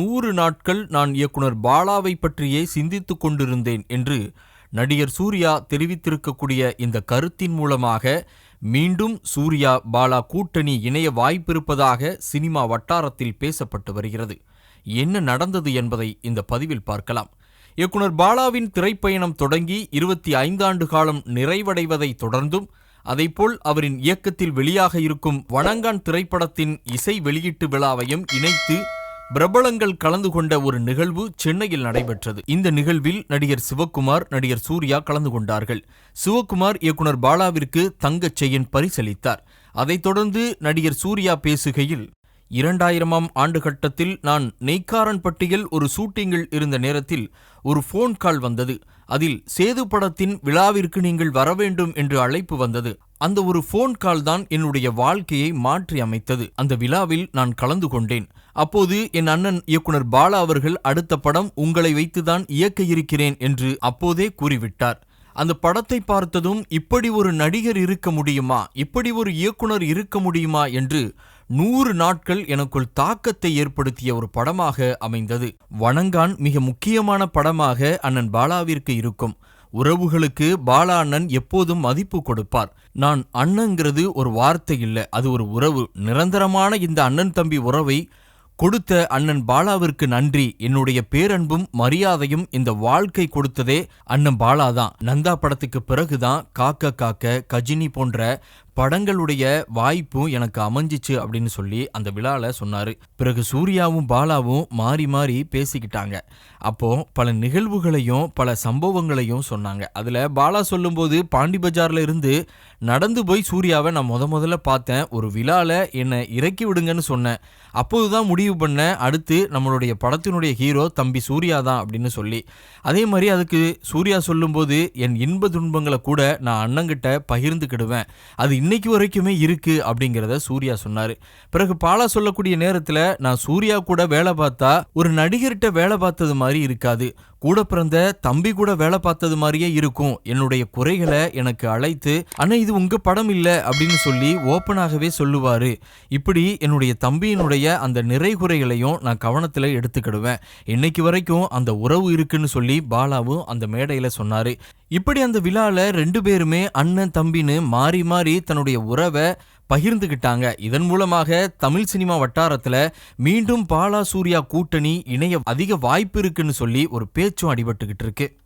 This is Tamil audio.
நூறு நாட்கள் நான் இயக்குனர் பாலாவை பற்றியே சிந்தித்து கொண்டிருந்தேன் என்று நடிகர் சூர்யா தெரிவித்திருக்கக்கூடிய இந்த கருத்தின் மூலமாக மீண்டும் சூர்யா பாலா கூட்டணி இணைய வாய்ப்பிருப்பதாக சினிமா வட்டாரத்தில் பேசப்பட்டு வருகிறது. என்ன நடந்தது என்பதை இந்த பதிவில் பார்க்கலாம். இயக்குனர் பாலாவின் திரைப்பயணம் தொடங்கி இருபத்தி ஐந்தாண்டு காலம் நிறைவடைவதை தொடர்ந்தும் அதைப்போல் அவரின் இயக்கத்தில் வெளியாக இருக்கும் வணங்கான் திரைப்படத்தின் இசை வெளியீட்டு விழாவையும் இணைத்து பிரபலங்கள் கலந்து கொண்ட ஒரு நிகழ்வு சென்னையில் நடைபெற்றது. இந்த நிகழ்வில் நடிகர் சிவக்குமார் நடிகர் சூர்யா கலந்து கொண்டார்கள். சிவக்குமார் இயக்குனர் பாலாவிற்கு தங்கச் செயின் பரிசளித்தார். அதைத் தொடர்ந்து நடிகர் சூர்யா பேசுகையில் இரண்டாயிரமாம் ஆண்டு கட்டத்தில் நான் நெய்க்காரன்பட்டியில் ஒரு ஷூட்டிங்கில் இருந்த நேரத்தில் ஒரு ஃபோன் கால் வந்தது. அதில் சேது படத்தின் விழாவிற்கு நீங்கள் வர வேண்டும் என்று அழைப்பு வந்தது. அந்த ஒரு ஃபோன் கால் தான் என்னுடைய வாழ்க்கையை மாற்றி அமைத்தது. அந்த விழாவில் நான் கலந்து கொண்டேன். அப்போது என் அண்ணன் இயக்குனர் பாலா அவர்கள் அடுத்த படம் உங்களை வைத்துதான் இயக்க இருக்கிறேன் என்று அப்போதே கூறிவிட்டார். அந்த படத்தை பார்த்ததும் இப்படி ஒரு நடிகர் இருக்க முடியுமா? இப்படி ஒரு இயக்குனர் இருக்க முடியுமா? என்று நூறு நாட்கள் எனக்குள் தாக்கத்தை ஏற்படுத்திய ஒரு படமாக அமைந்தது. வணங்கான் மிக முக்கியமான படமாக அண்ணன் பாலாவிற்கு இருக்கும். உறவுகளுக்கு பாலா அண்ணன் எப்போதும் மதிப்பு கொடுப்பார். நான் அண்ணங்கிறது ஒரு வார்த்தை இல்லை அது ஒரு உறவு. நிரந்தரமான இந்த அண்ணன் தம்பி உறவை கொடுத்த அண்ணன் பாலாவிற்கு நன்றி. என்னுடைய பேரன்பும் மரியாதையும் இந்த வாழ்க்கை கொடுத்ததே அண்ணன் பாலா தான் நந்தா படத்துக்கு பிறகுதான் காக்க காக்க கஜினி போன்ற படங்களுடைய வாய்ப்பும் எனக்கு அமைஞ்சிச்சு அப்படின்னு சொல்லி அந்த விழாவில் சொன்னார். பிறகு சூர்யாவும் பாலாவும் மாறி மாறி பேசிக்கிட்டாங்க. அப்போ பல நிகழ்வுகளையும் பல சம்பவங்களையும் சொன்னாங்க. அதில் பாலா சொல்லும்போது பாண்டி பஜார்ல இருந்து நடந்து போய் சூர்யாவை நான் முத முதல்ல பார்த்தேன். ஒரு விழாவில் என்னை இறக்கி விடுங்கன்னு சொன்னேன். அப்போதுதான் முடிவு பண்ணேன் அடுத்து நம்மளுடைய படத்தினுடைய ஹீரோ தம்பி சூர்யா தான் அப்படின்னு சொல்லி. அதே மாதிரி அதுக்கு சூர்யா சொல்லும்போது என் இன்ப துன்பங்களை கூட நான் அண்ணங்கிட்ட பகிர்ந்துக்கிடுவேன். அது இன்னைக்கு வரைக்குமே இருக்கு அப்படிங்கிறத சூர்யா சொன்னாரு. பிறகு பாலா சொல்லக்கூடிய நேரத்தில் நான் சூர்யா கூட வேலை பார்த்தா ஒரு நடிகர்கிட்ட வேலை பார்த்தது மாதிரி இருக்காது. கூட பிறந்த தம்பி கூட வேலை பார்த்தது மாதிரியே இருக்கும். என்னுடைய குறைகளை எனக்கு அழைத்து அண்ணா இது உங்க படம் இல்லை அப்படின்னு சொல்லி ஓப்பனாகவே சொல்லுவாரு. இப்படி என்னுடைய தம்பியினுடைய அந்த நிறை குறைகளையும் நான் கவனத்தில் எடுத்துக்கிடுவேன். இன்னைக்கு வரைக்கும் அந்த உறவு இருக்குன்னு சொல்லி பாலாவும் அந்த மேடையில் சொன்னாரு. இப்படி அந்த விழாவில் ரெண்டு பேருமே அண்ணன் தம்பின்னு மாறி மாறி தன்னுடைய உறவை பகிர்ந்துகிட்டாங்க. இதன் மூலமாக தமிழ் சினிமா வட்டாரத்துல மீண்டும் பாலா சூர்யா கூட்டணி இணைய அதிக வாய்ப்பு இருக்குன்னு சொல்லி ஒரு பேச்சும் அடிபட்டுக்கிட்டு இருக்கு.